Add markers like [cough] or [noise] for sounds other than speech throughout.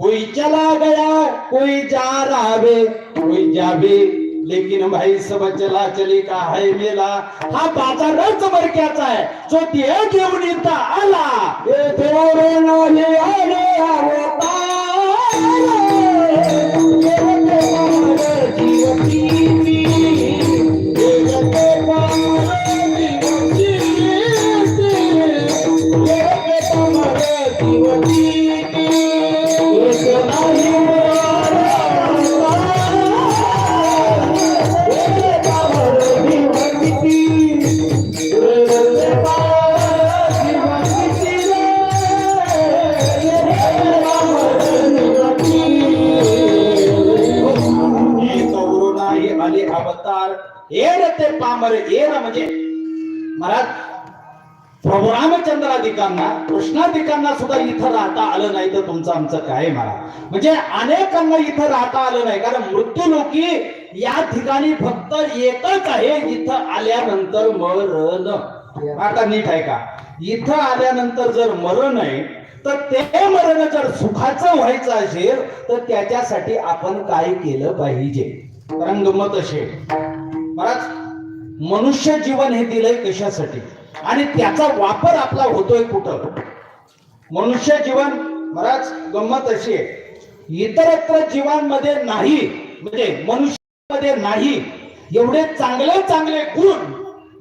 कोई चला गया कोई जा रहा वे कोई जावे लेकिन भाई सब चला चली का है मेला। हा बाजारच बरक्याचा आहे जो ते घेऊन येता आला। हे सुद्धा इथं राहता आलं नाही तर तुमचं आमचं काय मला? म्हणजे अनेकांना इथं राहता आलं नाही. कारण मृत्यू लोकी या ठिकाणी फक्त एकच आहे इथं आल्यानंतर मरण. आता नीट आहे का? इथं आल्यानंतर जर मरण आहे तर ते मरण जर सुखाचं व्हायचं असेल तर त्याच्यासाठी आपण काय केलं पाहिजे? कारण गमत असे. महाराज मनुष्य जीवन हे दिलंय कशासाठी? आणि त्याचा वापर आपला होतोय कुठं? मनुष्य जीवन महाराज गंमत अशी आहे. इतरत्र जीवांमध्ये नाही म्हणजे मनुष्यामध्ये नाही एवढे चांगले चांगले गुण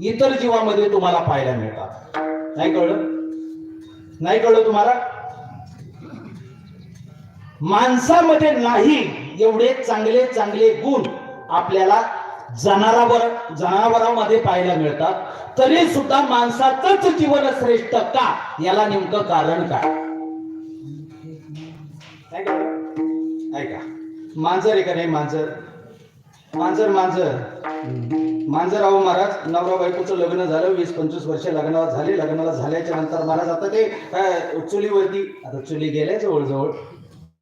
इतर जीवामध्ये तुम्हाला पाहायला मिळतात. नाही कळलं? नाही कळलं तुम्हाला? माणसामध्ये नाही एवढे चांगले चांगले गुण आपल्याला जनावर जनावरांमध्ये पाहायला मिळतात. तरी सुद्धा माणसाचंच जीवन श्रेष्ठ का? याला नेमकं कारण काय? ऐका मांजर आहे का नाही मांजर? मांजर मांजर. मांजर अहो महाराज नवरा बायकोचं लग्न झालं वीस पंचवीस वर्ष लग्नाला झाले. लग्नाला झाल्याच्यानंतर महाराज आता ते चुलीवरती. आता चुली गेल्या जवळजवळ.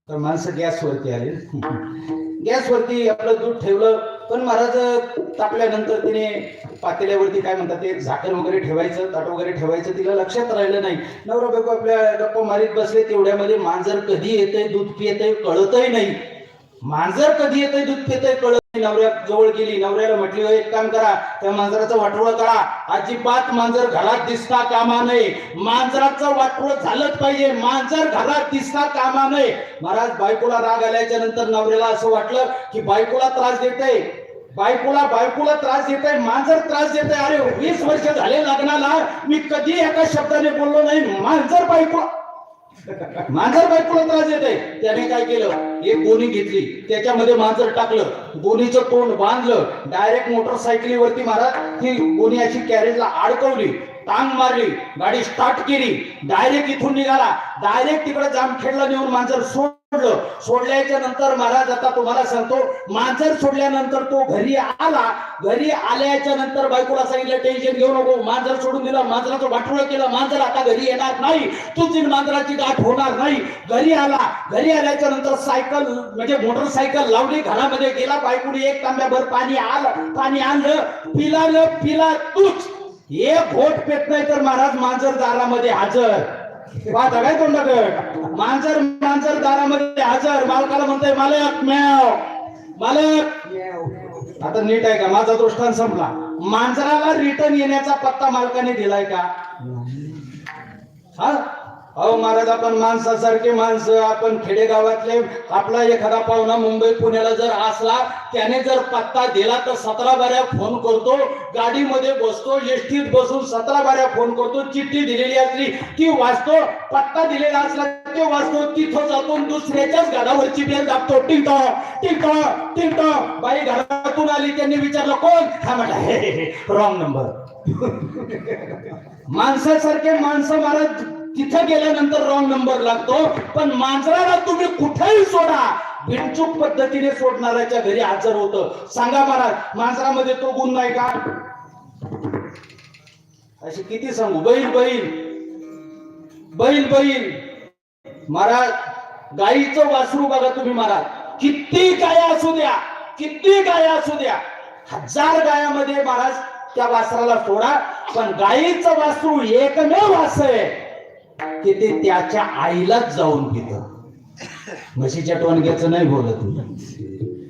तर माणसं गॅसवरती आले. [laughs] गॅसवरती आपलं दूध ठेवलं. पण महाराज तापल्यानंतर तिने पातेल्यावरती काय म्हणतात ते झाकण वगैरे ठेवायचं ताट वगैरे ठेवायचं तिला लक्षात राहिलं नाही. नवरा बायको आपल्या गप्पा मारीत बसले तेवढ्यामध्ये मांजर कधी येतंय दूध पियतंय कळतही नाही. मांजर कधी येतंय दूध पियतय कळत नवऱ्या जवळ गेली नवऱ्याला म्हटली "हो, एक काम करा त्या मांजराचं वाटोळं करा. अजिबात मांजर घरात दिसता कामा नये. मांजराचं वाटोळं झालंच पाहिजे. मांजर घरात दिसता कामा नये. महाराज बायकोला राग आल्याच्यानंतर नवऱ्याला असं वाटलं की बायकोला त्रास देतय. बायकोला बायकोला त्रास देत आहे मांजर त्रास देत आहे अरे वीस वर्ष झाले लग्नाला मी कधी एका शब्दाने बोललो नाही. मांजर बायको मांजर बायकोला त्रास देत आहे त्याने काय केलं? एक गोणी घेतली. त्याच्यामध्ये मांजर टाकलं. गोणीचं तोंड बांधलं. डायरेक्ट मोटरसायकलीवरती महाराज ती गोणी अशी कॅरेजला अडकवली. टांग मारली गाडी स्टार्ट केली. डायरेक्ट इथून निघाला. डायरेक्ट तिकडे जामखेडला नेऊन मांजर सोडलं. सोडल्याच्या नंतर महाराज आता तुम्हाला सांगतो मांजर सोडल्यानंतर तो घरी आला. घरी आल्याच्यानंतर बायकोला सांगितलं टेन्शन घेऊ नको. मांजर सोडून दिलं. मांजराचं वाटोळं केलं. मांजर आता घरी येणार नाही. तुझी मांजराची गाठ होणार नाही. घरी आला. घरी आल्याच्यानंतर सायकल म्हणजे मोटरसायकल लावली. घरामध्ये गेला. बायकोने एक तांब्याभर पाणी आलं. पाणी आणलं. पिलालं पिला तूच. एक घोट पेत नाही तर महाराज मांजर दारामध्ये हजर. वा काय तोंडाकड? मांजर मांजर दारामध्ये हजर. मालकाला म्हणतोय मालक म्याव मालक. आता नीट आहे का? माझा दृष्टांत संपला. मांजराला रिटर्न येण्याचा पत्ता मालकाने दिलाय का? हा? अहो महाराज आपण माणसासारखे माणसं आपण खेडेगावातले आपला एखादा पाहुणा मुंबई पुण्याला जर असला त्याने जर पत्ता दिला तर सतरा बाऱ्या फोन करतो गाडीमध्ये बसतो एसटीत बसून सतरा बाऱ्या फोन करतो चिठ्ठी दिलेली असली ती वाचतो पत्ता दिलेला असला ते वाचतो तिथं जातो दुसऱ्याच्याच गाडावरची बेल दाबतो टिंक टिंक टिंक बाई घरातून आली त्यांनी विचारलं कोण? हा म्हटलं रॉंग नंबर माणसासारखे माणसं महाराज तिथं गेल्यानंतर रॉंग नंबर लागतो. पण मांजराला तुम्ही कुठेही सोडा. बिनचूक पद्धतीने सोडणाऱ्याच्या घरी हजर होतं. सांगा महाराज मांजरामध्ये तो गुण नाही का? अशी किती सांगू? बैल बैल बैल बैल महाराज गाईचं वासरू बघा तुम्ही महाराज. किती गाया असू द्या. किती गाया असू द्या. हजार गायामध्ये महाराज त्या वासराला सोडा. पण गाईचं वासरू एकमेव असं आहे. की ते त्याच्या आईलाच जाऊन पित म्हशीच्या टोनग्याचं नाही बोलत मी.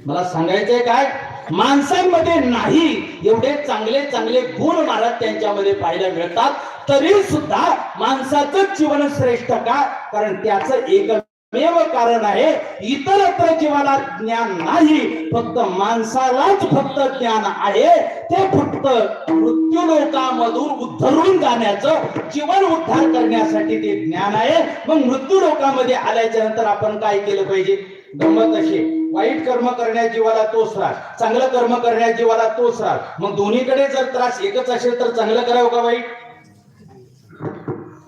मला सांगायचंय काय? माणसांमध्ये नाही. एवढे चांगले चांगले गुण महाराज त्यांच्यामध्ये पाहायला मिळतात. तरी सुद्धा माणसाचं जीवन श्रेष्ठ का? कारण त्याचं एक कारण आहे. इतरत्र जीवाला ज्ञान नाही फक्त माणसालाच फक्त ज्ञान आहे. ते फक्त मृत्यू लोकामधून उद्धरून जाण्याचं जीवन उद्धार करण्यासाठी ते ज्ञान आहे. मग मृत्यू लोकामध्ये आल्याच्यानंतर आपण काय केलं पाहिजे? गमत अशी. वाईट कर्म करण्या जीवाला तोच त्रास चांगलं कर्म करण्या जीवाला तोच त्रास मग दोन्हीकडे जर त्रास एकच असेल तर चांगलं करावं का वाईट?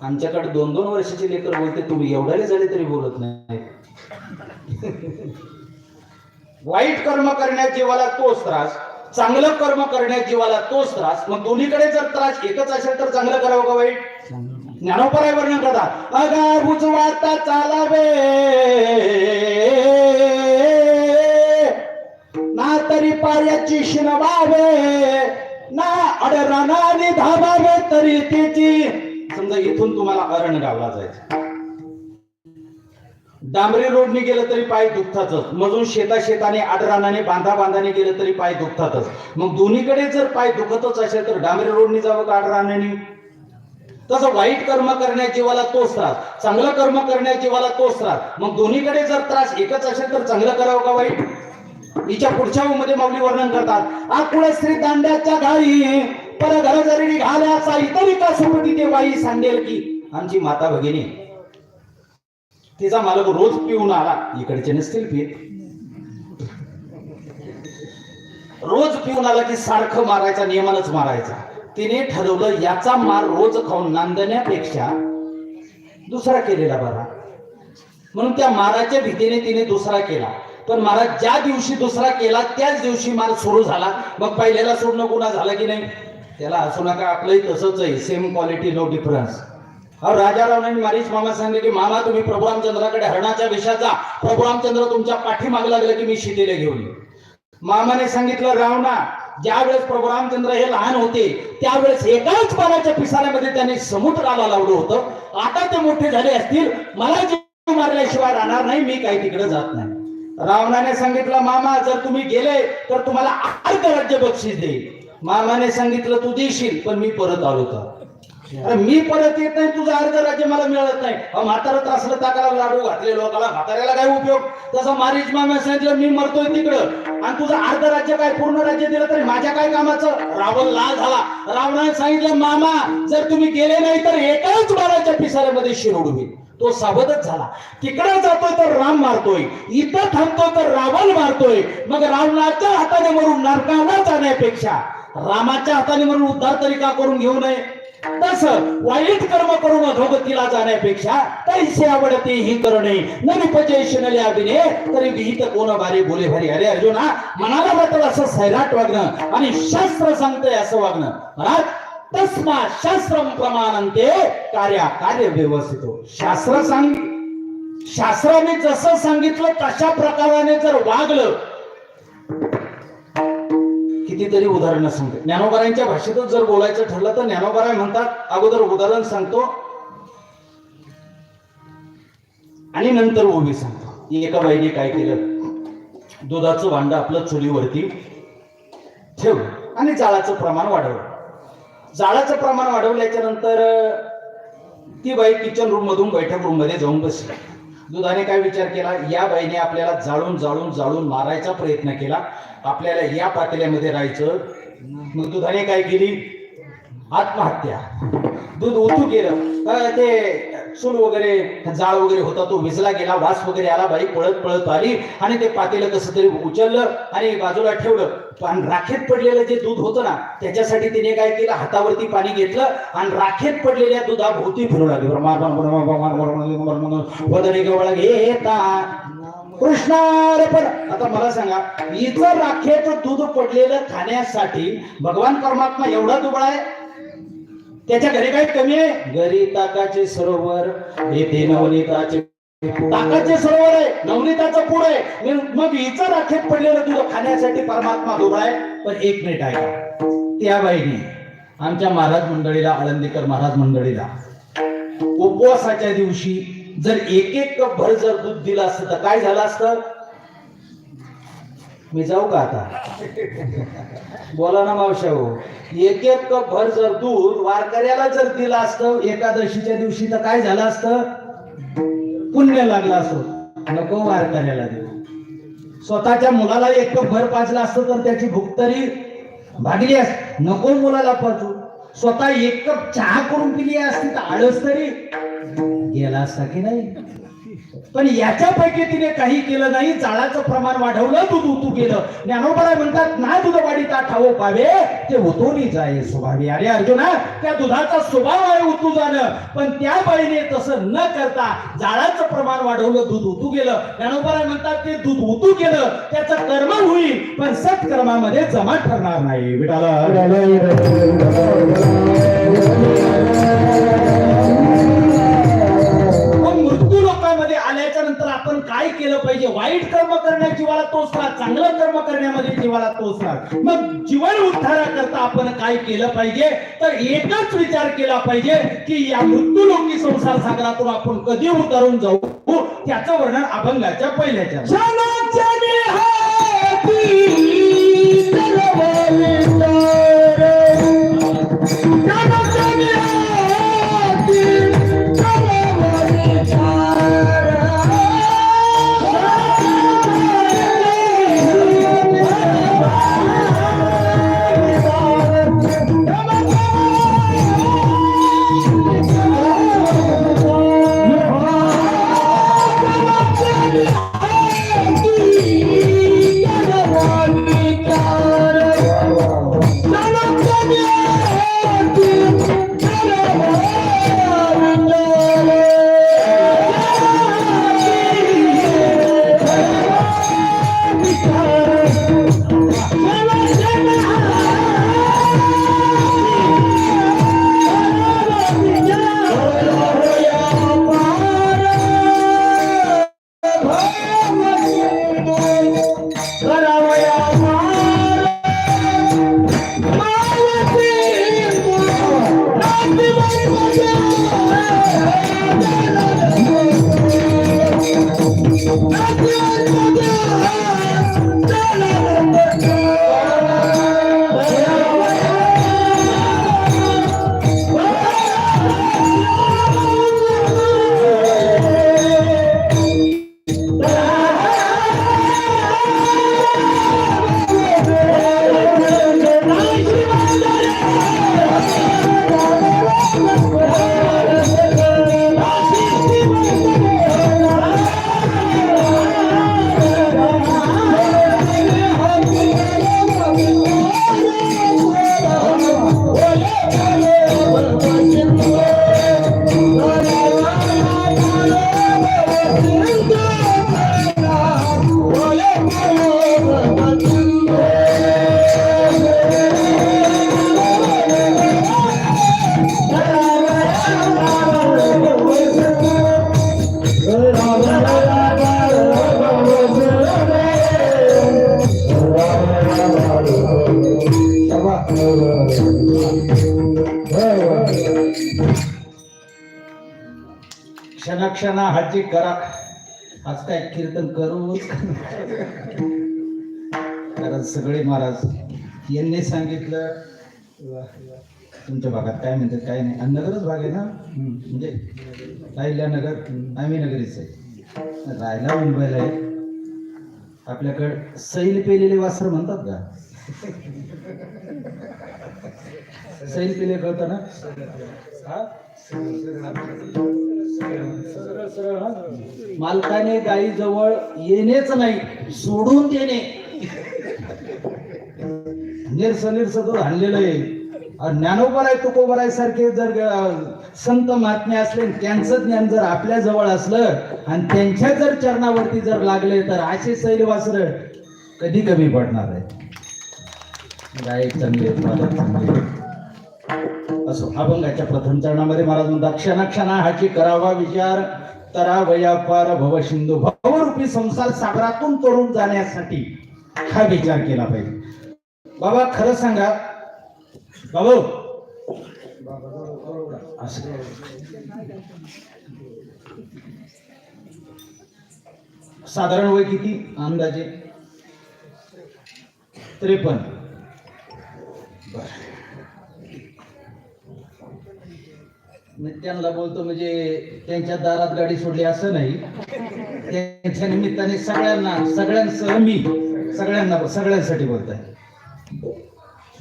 आमच्याकडे दोन दोन वर्षाचे लेकर बोलते तुम्ही एवढ्याले झाले तरी बोलत नाही. वाईट कर्म करण्यात जीवाला तोच त्रास चांगलं कर्म करण्यात जीवाला तोच त्रास मग दोन्हीकडे जर त्रास एकच असेल तर चांगलं करावं का वाईट? ज्ञानोपराय वर्णन करतात अगा उजवाता चालावे. ना तरी पायाची शिनवावे ना अडरानाने धावावे तरी तिची समजा इथून तुम्हाला अरणगावला जायचं. डांबरी रोडने गेलं तरी पाय दुखतातच. मधून शेता शेताने आडरानाने बांधा बांधाने गेलं तरी पाय दुखतातच. मग दोन्हीकडे जर पाय दुखतच असेल तर डांबरी रोडने जावं का आडरानाने? तसं वाईट कर्म करण्या जीवाला तोच त्रास. चांगलं कर्म करण्या जीवाला तोच त्रास. मग दोन्हीकडे जर त्रास एकच असेल तर चांगलं करावं का वाईट? हिच्या पुढच्या मध्ये माऊली वर्णन करतात आकुळ श्री दांड्याच्या घाई पर घर घालायचा इतर इतरी का सुपटी ते बाई सांगेल की आमची माता भगिनी तिचा मालक रोज पिऊन आला. इकडचे नसतील पीत. रोज पिऊन आला की सारखं मारायचा नियमानच मारायचा. तिने ठरवलं याचा मार रोज खाऊन नांदण्यापेक्षा दुसरा केलेला बरा. म्हणून त्या माराच्या भीतीने तिने दुसरा केला. पण महाराज ज्या दिवशी दुसरा केला त्याच दिवशी मार सुरू झाला. मग पहिल्याला सोडणं गुन्हा झाला की नाही? त्याला असू नका आपलंही तसंच आहे. सेम क्वालिटी नो डिफरन्स अहो राजा रावणाने मारीच मामा सांगले की मामा तुम्ही प्रभू रामचंद्राकडे हरणाच्या विषाचा प्रभू रामचंद्र तुमच्या पाठीमागे लागलं की मी शितेला घेऊन मामाने सांगितलं रावणा ज्यावेळेस प्रभू रामचंद्र हे लहान होते त्यावेळेस एकाच पानाच्या पिसाऱ्यामध्ये त्यांनी समुद्राला लावलं होतं. आता ते मोठे झाले असतील मला जीव मारल्याशिवाय राहणार नाही मी काही तिकडे जात नाही. रावणाने सांगितलं मामा जर तुम्ही गेले तर तुम्हाला अर्ध राज्य बक्षीस देईल मामाने सांगितलं तू देशील पण मी परत आलो तर मी परत येत नाही तुझं अर्ध राज्य मला मिळत नाही. म्हातारा म्हातारं त्रासलं ताकाला लाडू घातले लोकाला म्हाताऱ्याला काय उपयोग? तसं मारीच मामा सांगितलं मी मरतोय तिकडं. आणि तुझं अर्ध राज्य काय पूर्ण राज्य दिलं तरी माझ्या काय कामाचं? रावण लाल झाला. रावणाने सांगितलं मामा जर तुम्ही गेले नाही तर एकाच बाळाच्या पिसाऱ्यामध्ये शिरोड होईल तो सावधच झाला. तिकडे जातोय तर राम मारतोय इथं थांबतोय तर रावण मारतोय. मग रावणाच्या हाताने मरून नरकाला जाण्यापेक्षा रामाच्या हाताने म्हणून उद्धार तरी का करून घेऊ नये? तस वाईट कर्म करून अधोगतीला जाण्यापेक्षा तैसे आवडते ही करणे. न अभिने तरी विहित कोण बारे बोले भारी अरे अर्जुना मनाला वाटलं असं सैराट वागणं आणि शास्त्र सांगतंय असं वागणं. महाराज तस्मा शास्त्र प्रमाणंते कार्या कार्य व्यवस्थित हो. शास्त्र सांग शास्त्राने जसं सांगितलं तशा प्रकाराने जर वागलं कितीतरी उदाहरणं सांगते. ज्ञानोबारांच्या भाषेतच जर बोलायचं ठरलं तर ज्ञानोबाराय म्हणतात अगोदर उदाहरण सांगतो आणि नंतर ओबी सांगतो. एका बाईने काय केलं? दुधाचं भांड आपलं चुलीवरती ठेवलं आणि जाळाचं प्रमाण वाढवलं. जाळाचं प्रमाण वाढवल्याच्या नंतर ती बाई किचन रूम मधून बैठक रूममध्ये जाऊन बसली. दुधाने काय विचार केला? या बाईने आपल्याला जाळून जाळून जाळून मारायचा प्रयत्न केला. आपल्याला या पातळ्यामध्ये राहायचं. मग दुधाने काय केली? आत्महत्या. दूध ओतू केलं ते चूल वगैरे जाळ वगैरे होता तो विजला गेला वास वगैरे आला बाई पळत पळत आली आणि ते पातेलं कसं तरी उचललं आणि बाजूला ठेवलं पण राखेत पडलेलं जे दूध होतं ना त्याच्यासाठी तिने काय केलं हातावरती पाणी घेतलं आणि राखेत पडलेल्या दुधाभोवती फिरू लागली वदने गवळा घेता कृष्णार्पण आता मला सांगा इथं राखेत दूध पडलेलं खाण्यासाठी भगवान परमात्मा एवढा दुबळा आहे त्याच्या घरी काही कमी आहे? घरी ताकाचे सरोवर येथे नवनीताचे ताकाचे सरोवर आहे नवनीताचं पुढ आहे. मग- हिचं राखेत पडलेलं दूध खाण्यासाठी परमात्मा दुबळा आहे. पण एक मिनिट आहे. त्या बाईने आमच्या महाराज मंडळीला आळंदीकर महाराज मंडळीला उपवासाच्या दिवशी जर एक एक कप भर जर दूध दिलं असतं तर काय झालं असतं? मी जाऊ का आता? बोला ना मावशा हो एक एक कप भर जर दूध वारकऱ्याला जर दिलं असतं एकादशीच्या दिवशी तर काय झालं असतं? पुण्य लागलं असतं. नको वारकऱ्याला देऊ. स्वतःच्या मुलाला एक कप भर पाजलं असतं तर त्याची भूक तरी भागली अस नको मुलाला पाजू. स्वतः एक कप चहा करून पिली असती तर आळस तरी गेला असता की नाही? पण याच्यापैकी तिने काही केलं नाही जाळाचं प्रमाण वाढवलं दूध उतू केलं ज्ञानोबराय म्हणतात ना दूध वाढीता ठावो पावे ते उतोनी जाय स्वभावी. अरे अर्जुना त्या दुधाचा स्वभाव आहे उतू जाणं. पण त्या बाईने तसं न करता जाळाचं प्रमाण वाढवलं दूध उतू गेलं. ज्ञानोबराय म्हणतात ते दूध उतू केलं त्याचं कर्म होईल पण सत्कर्मामध्ये जमा ठरणार नाही. विटाला काय केलं पाहिजे? वाईट कर्म करण्यात जीवाला तोच राहत चांगलं कर्म करण्यामध्ये जीवाला तोच राहत मग जीवन उद्धाराकरता आपण काय केलं पाहिजे? तर एकच विचार केला पाहिजे की या मृत्यूलोकी संसार सागरातून आपण कधी उतरून जाऊ? त्याचं वर्णन अभंगाच्या पहिल्याच्या. क्षणाक्षणा हाची करा. आज काय कीर्तन करू? कारण सगळे महाराज यांनी सांगितलं. तुमच्या भागात काय म्हणतात काय नाही. आणि नगरच भाग आहे ना? म्हणजे राहिल्या नगर आम्ही नगरीच आहे. राहायला मुंबईला आहे आपल्याकडं सैल पेलेले वासर म्हणतात का? सैल पेले कळतं ना? हा? मालकाने गाई जवळ येणेच नाही सोडून देणे. निरस निरस तो आणलेलं आहे. ज्ञानोबराय ज्ञानोबर आहे तुकोबर आहे सारखे जर संत महात्मे असले त्यांचं ज्ञान जर आपल्या जवळ असलं आणि त्यांच्या जर चरणावरती जर लागले तर असे सैल वासर कधी कमी पडणार आहे गाय चांगले असो अभंगाच्या प्रथम चरणामध्ये महाराज म्हणतात क्षणाक्षणा हाची करावा विचार तरावया पार भव सिंधू भवरूपी संसार सागरातून तोडून जाण्यासाठी हा विचार केला पाहिजे. बाबा खरं सांगा. बाबू. साधारण वय किती? अंदाजे. त्रेपन्न. बर. मी त्यांना बोलतो म्हणजे त्यांच्या दारात गाडी सोडली असं नाही. त्यांच्या निमित्ताने सगळ्यांना सगळ्यांसह मी सगळ्यांना सगळ्यांसाठी बोलत आहे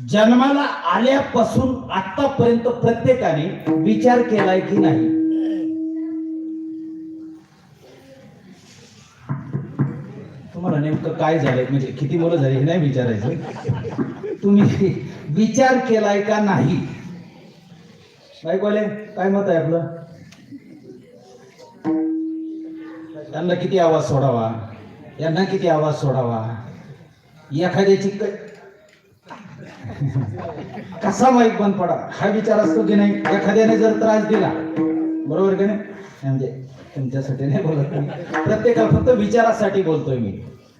जन्माला आल्यापासून आतापर्यंत प्रत्येकाने विचार केलाय की नाही? तुम्हाला नेमकं काय झालंय? म्हणजे किती मुलं झाली हे नाही विचारायचं. तुम्ही विचार केलाय का नाही? काय काय मत आहे आपलं? त्यांना किती आवाज सोडावा? यांना किती आवाज सोडावा? एखाद्याची कसा माईक बंद पडा? हा विचार असतो की नाही? एखाद्याने जर त्रास दिला. बरोबर की नाही? म्हणजे तुमच्यासाठी नाही बोलत प्रत्येकाला फक्त विचारासाठी बोलतोय मी.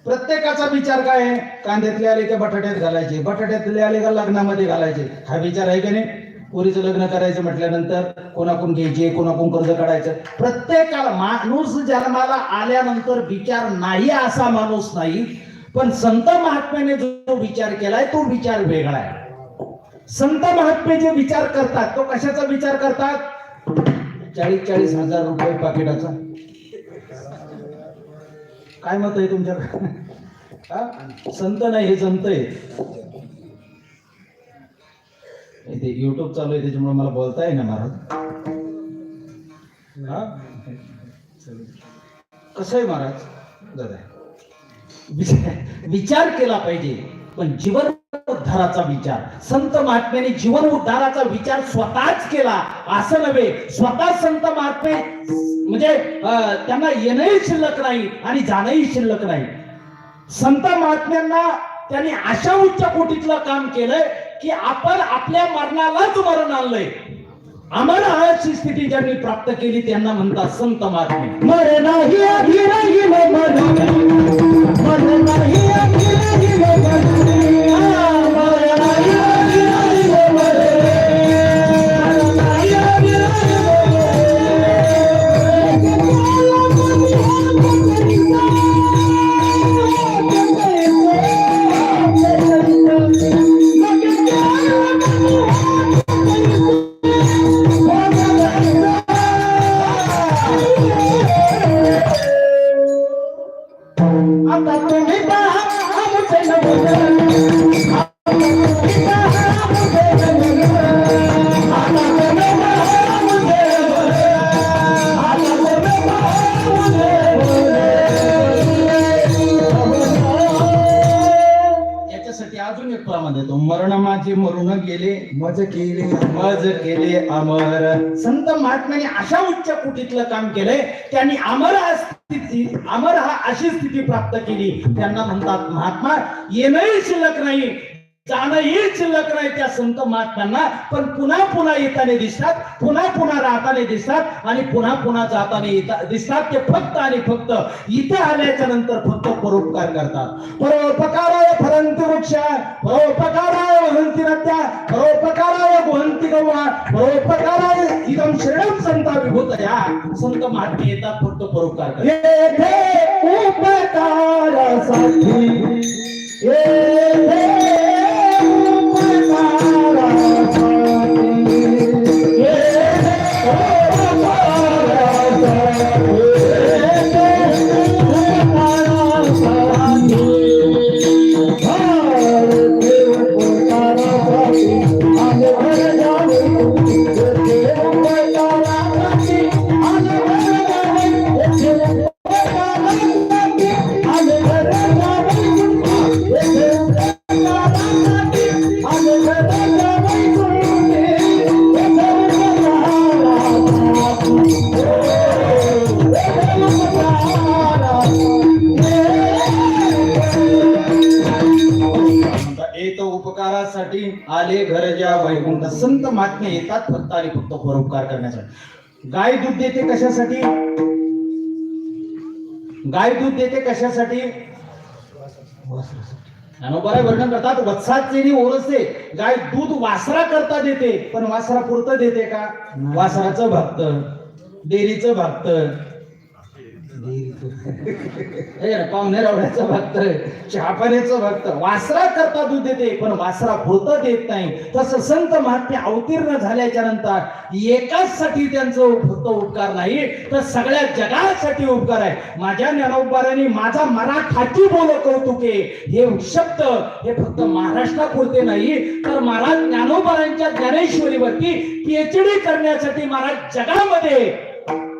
प्रत्येकाचा विचार काय आहे? कांद्यातले आले की बटाट्यात घालायचे. बटाट्यातले आले का लग्नामध्ये घालायचे? हा विचार आहे की नाही? पोरीचं लग्न करायचं म्हटल्यानंतर कोणाकडून घ्यायचे कोणाकडून कर्ज काढायचं? प्रत्येकाला माणूस जन्माला आल्यानंतर विचार नाही असा माणूस नाही पण संत महात्म्याने जो विचार केलाय तो विचार वेगळा आहे. संत महात्मे जे विचार करतात तो कशाचा विचार करतात? चाळीस चाळीस हजार रुपये पाकिटाचा. काय मत आहे तुमच्याकडे? संत नाही हे संत आहे इथे युट्यूब चालू आहे त्याच्यामुळे मला बोलता येईना महाराज हा? कसं आहे महाराज? दादा. विचार केला पाहिजे पण जीवन उद्धाराचा विचार. संत महात्म्याने जीवन उद्धाराचा विचार स्वतःच केला असं नव्हे. स्वतः संत महात्मे म्हणजे त्यांना येणंही शिल्लक नाही आणि जाणंही शिल्लक नाही. संत महात्म्यांना त्यांनी अशा उच्च कोटीतलं काम केलंय की आपण आपल्या मरणालाच मरण आणलंय. अमर अशी स्थिती ज्यांनी प्राप्त केली त्यांना म्हणतात संत महात्मे मर नाही आधी संत महात्म्याने अशा उच्च कुटीतलं काम केलंय त्यांनी अमर हा स्थिती अमर हा अशी स्थिती प्राप्त केली. त्यांना म्हणतात महात्मा येणंही शिल्लक नाही जाणंही शिल्लक नाही त्या संत महात्म्यांना. पण पुन्हा पुन्हा येताना दिसतात पुन्हा पुन्हा राहताना दिसतात आणि पुन्हा पुन्हा जाताना दिसतात ते फक्त आणि फक्त. इथे आल्याच्यानंतर फक्त परोपकार करतात. परोपकाराय फरंती वृक्ष परोपकाराय वहंती नद्या परोपकाराय गुहंती गव्हा परोपकाराय इदम शरणम संता विभूतया संत महात्मे येतात फक्त परोपकार करतात. येथे आले घर ज्या वैकुंठ संत महात्मे येतात फक्त आणि फक्त परोपकार करण्यासाठी. गाय दूध देते कशासाठी? गाय दूध देते कशासाठी? ज्ञानोबाराय वर्णन करतात वत्साचेरी ओरसे. गाय दूध वासरा करता देते पण वासरा पुरतं देते का? वासराचं भक्त डेअरीचं भक्त. हे पाहुणे भक्त चहापाण्याचं भक्त. वासरा करता दूध देते पण वासरा होत देत नाही. तसं संत महात्मे अवतीर्ण झाल्याच्यानंतर एकाच साठी त्यांचं फक्त उपकार नाही. तर सगळ्या जगासाठी उपकार आहे. माझ्या ज्ञानोबारांनी माझा मराठाची बोल कौतुके. हे शब्द हे फक्त महाराष्ट्रापुरते नाही तर महाराज ज्ञानोबारांच्या ज्ञानेश्वरीवरती पीएचडी करण्यासाठी महाराज जगामध्ये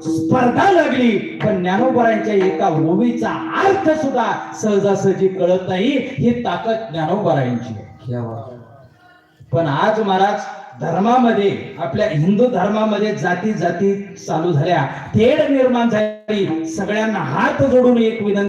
स्पर्धा लागली पण ज्ञानोबरांच्या एका ओवीचा अर्थ सुद्धा सहजासहजी कळत नाही. ही ताकद ज्ञानोबरांची पण आज महाराज धर्मामध्ये आपल्या हिंदू धर्मामध्ये जाती जाती चालू झाल्या. तेढ निर्माण झाली. सगळ्यांना हात जोडून एक विनंती